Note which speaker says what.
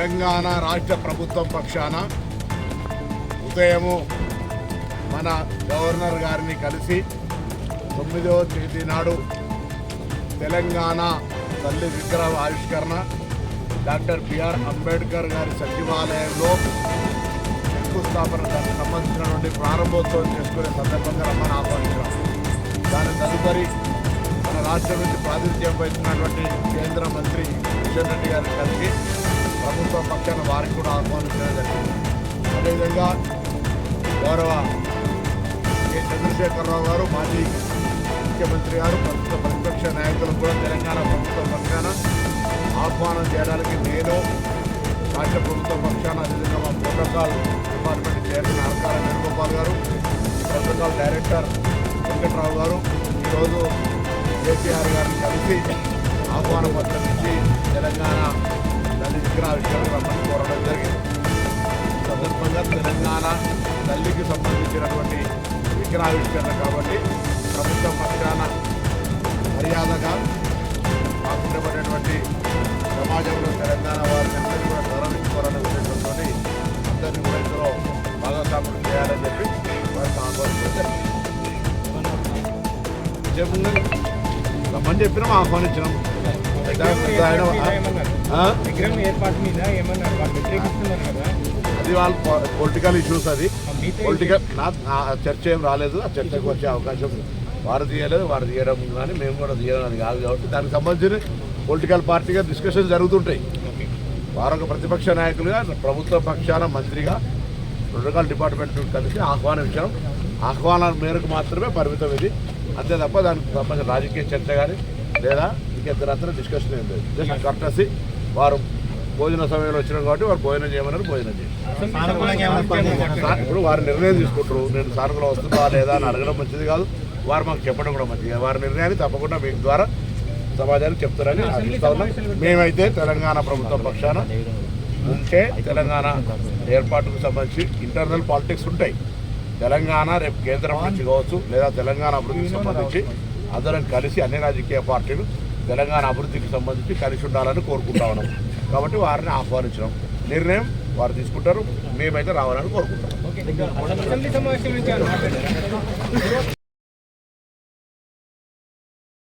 Speaker 1: తెలంగాణ రాష్ట్ర ప్రభుత్వం పక్షాన ఉదయము మన గవర్నర్ గారిని కలిసి తొమ్మిదవ తేదీ నాడు తెలంగాణ తల్లి విగ్రహ ఆవిష్కరణ డాక్టర్ బిఆర్ అంబేద్కర్ గారి సచివాలయంలో శంకుస్థాపన దానికి సంబంధించినటువంటి ప్రారంభోత్సవం చేసుకునే సందర్భంగా రమ్మని ఆహ్వానించాం దాని తదుపరి మన రాష్ట్రం నుంచి ప్రాతినిధ్యం వహిస్తున్నటువంటి కేంద్ర మంత్రి కిషన్ రెడ్డి గారిని కలిసి ప్రభుత్వ పక్షాన వారికి కూడా ఆహ్వానించడం జరిగింది. అదేవిధంగా గౌరవ కె. చంద్రశేఖరరావు గారు మాజీ ముఖ్యమంత్రి గారు ప్రస్తుత ప్రతిపక్ష నాయకులు కూడా తెలంగాణ ప్రభుత్వ పక్షాన ఆహ్వానం చేయడానికి నేను రాష్ట్ర ప్రభుత్వ పక్షాన అదేవిధంగా మా protocol department chairman Arakala Venugopal గారు ప్రోటోకాల్ డైరెక్టర్ వెంకట్రావు గారు ఈరోజు కేసీఆర్ గారిని కలిసి ఆహ్వాన పత్రం ఇచ్చి తెలంగాణ తల్లి విగ్రహావిష్కరణ రమ్మని కోరడం జరిగింది సందర్భంగా తెలంగాణ తల్లికి సంబంధించినటువంటి విగ్రహావిష్కరణ కాబట్టి ప్రభుత్వం పత్రాన మర్యాదగా మాకుండబడినటువంటి సమాజంలో తెలంగాణ వారిని అందరినీ కూడా గౌరవించుకోవాలనే ఉద్దేశంతో అందరినీ కూడా ఇందులో భాగస్వాములు చేయాలని చెప్పి వారికి ఆహ్వానించారు చెప్పండి రమ్మని చెప్పినాం ఆహ్వానించినాం. అది వాళ్ళ పొలిటికల్ ఇష్యూస్ అది. పొలిటికల్ నా చర్చ ఏం రాలేదు. ఆ చర్చకు వచ్చే అవకాశం వారు తీయలేదు వారు తీయడం కానీ మేము కూడా తీయడం అది కాదు కాబట్టి దానికి సంబంధించిన పొలిటికల్ పార్టీగా డిస్కషన్ జరుగుతుంటాయి. వారు ఒక ప్రతిపక్ష నాయకులుగా ప్రభుత్వ పక్షాన మంత్రిగా ప్రోటోకాల్ డిపార్ట్మెంట్ కలిసి ఆహ్వానం మేరకు మాత్రమే పరిమితం ఇది. అంతే తప్ప దానికి సంబంధించిన రాజకీయ చర్చ కానీ లేదా ఇంకెద్దరంతా డిస్కషన్ ఏం లేదు. జస్ట్ కర్టసి వారు భోజన సమయంలో వచ్చినాం కాబట్టి వారు భోజనం చేయమన్నారు భోజనం చేయాలి సార్, ఇప్పుడు వారి నిర్ణయం తీసుకుంటారు నేను సానుకూలం వస్తుందా లేదా అని అడగడం మంచిది కాదు. వారు మాకు చెప్పడం కూడా మంచిది. వారి నిర్ణయాన్ని తప్పకుండా మీ ద్వారా సమాజానికి చెప్తారని ఆశిస్తా ఉన్నాం మేమైతే తెలంగాణ ప్రభుత్వం పక్షాన ఉంటే తెలంగాణ ఏర్పాటుకు సంబంధించి ఇంటర్నల్ పాలిటిక్స్ ఉంటాయి. తెలంగాణ రేపు కేంద్రం నుంచి కావచ్చు లేదా తెలంగాణ అభివృద్ధికి సంబంధించి అందరం కలిసి అన్ని రాజకీయ పార్టీలు తెలంగాణ అభివృద్ధికి సంబంధించి కలిసి ఉండాలని కోరుకుంటా ఉన్నాం. కాబట్టి వారిని ఆహ్వానించడం నిర్ణయం వారు తీసుకుంటారు. మేమైతే రావాలని కోరుకుంటాం.